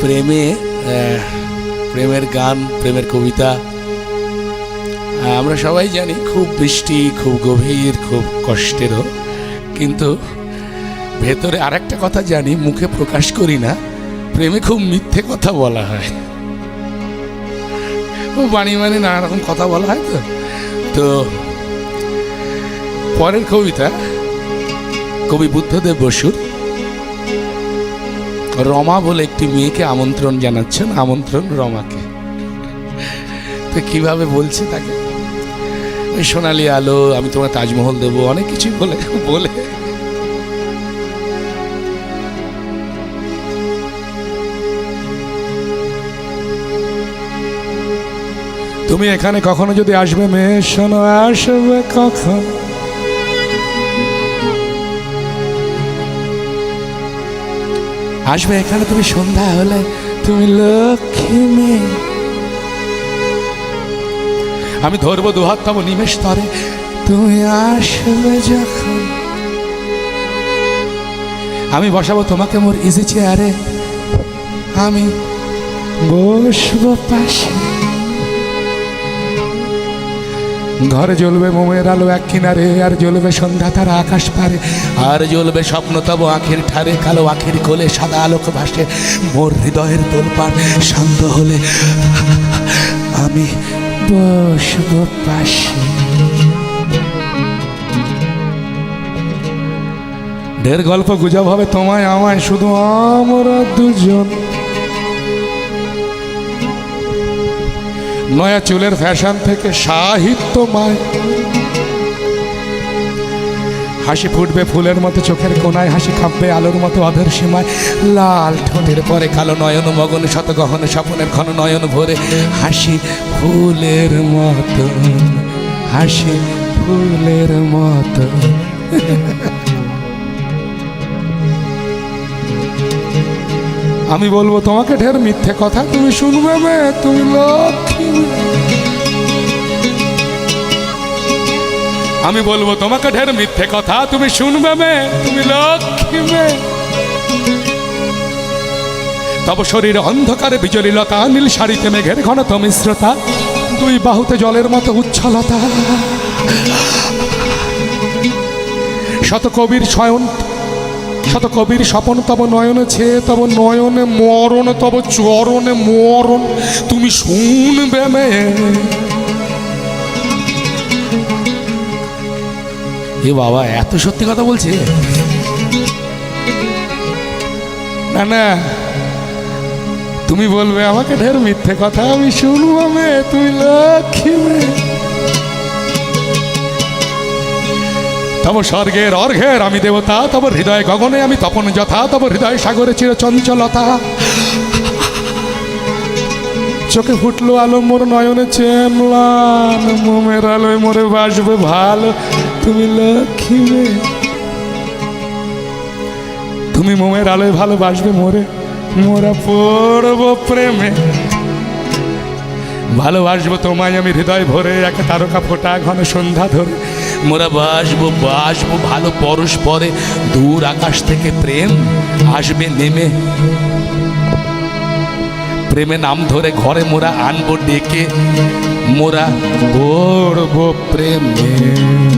প্রেমে প্রেমের গান, প্রেমের কবিতা আমরা সবাই জানি খুব বৃষ্টি খুব গভীর, খুব কষ্টেরও। কিন্তু ভেতরে আর একটা কথা জানি, মুখে প্রকাশ করি না, প্রেমে খুব মিথ্যে কথা বলা হয়। ও বাণী মানে নানা রকম কথা বলা হয় তো। তো পরের কবিতা, কবি বুদ্ধদেব বসুর। রমা বলে একটি মেয়েকে আমন্ত্রণ জানাচ্ছেন, আমন্ত্রণ রমাকে। তো কীভাবে বলছে তাকে? সোনালি আলো, আমি তোমার তাজমহল দেবো, অনেক কিছু বলে বলে। তুমি এখানে কখনো যদি আসবে মেয়ে, শোনো, আসবে কখন? আসবে এখানে তুমি সন্ধ্যা হলে। তুমি লক্ষ্মী মেয়ে। আমি ধরবো দুহাত্তম নিমেষ তরে। তুমি আসবে যখন। আমি বসাবো তোমাকে মোর ইজি চেয়ারে আমি বসবো পাশে। ঘরে জ্বলবে মোমের আলো এক কিনারে, আর জ্বলবে সন্ধ্যা তারা আকাশ পারে। আর জ্বলবে স্বপ্ন তব আখের ঠারে কালো আখের কোলে সাদা আলোক ভাসে মোর হৃদয়ের তোলপাড়। শান্ত হলে আমি বসবো পাশে। ঢের গল্প গুজব হবে তোমায়, আমায়, শুধু আমরা দুজন। নয়া চুলের ফ্যাশন থেকে সাহিত্য সাহিত্যময়। হাসি ফুটবে ফুলের মতো চোখের কোনায় হাসি খাপবে আলোর মতো অধর সীমায়। লাল ঠোঁটের পরে কালো নয়ন, মগন শত গহন স্বপনের ঘন নয়ন ভরে। হাসি ফুলের মতো, হাসি ফুলের মতো। আমি বলব, তোমাকে ঢের মিথ্যে কথা তুমি শুনবে মে তুমি আমি বলব, তোমাকে ঢের মিথ্যে কথা তুমি শুনবে মে তুমি লক্ষ্মী মেয়ে। তব শরীর অন্ধকারে বিজলীলতা নীল শাড়িতে মেঘের ঘনত মিশ্রতা, দুই বাহুতে জলের মতো উচ্ছলতা শত কবির শয়ন শত কবির স্বপন তব নয়নে ছে, তব নয়নে মরণ, তব চরণে মরণ। তুমি শুনবে মে। এ বাবা, এত সত্যি কথা বলছে? না না, তুমি বলবে আমাকে ঢের মিথ্যে কথা, আমি শুনব মে তুই লক্ষ্মী তব স্বর্গের অর্ঘের আমি দেবতা, তব হৃদয় গগনে আমি তপন যথা, তব হৃদয় সাগরে চির চঞ্চলতা। চোখে ফুটলো আলো মোর নয়নে চেমলান মোমের আলোয় মোরে বাসবে ভালো। তুমি লক্ষ্মী তুমি মোমের আলোয় ভালোবাসবে মোরে, মোরা পড়ব প্রেমে। ভালোবাসবো তোমায় আমি হৃদয় ভরে, এক তারকা ফোটা ঘন সন্ধ্যা ধরে। মোরা বাসবো বাসবো, ভালো পরস্পরে দূর আকাশ থেকে প্রেম আসবে, নেমে। প্রেমে নাম ধরে ঘরে মোরা আনব, ডেকে। মোরা পড়ব প্রেমে।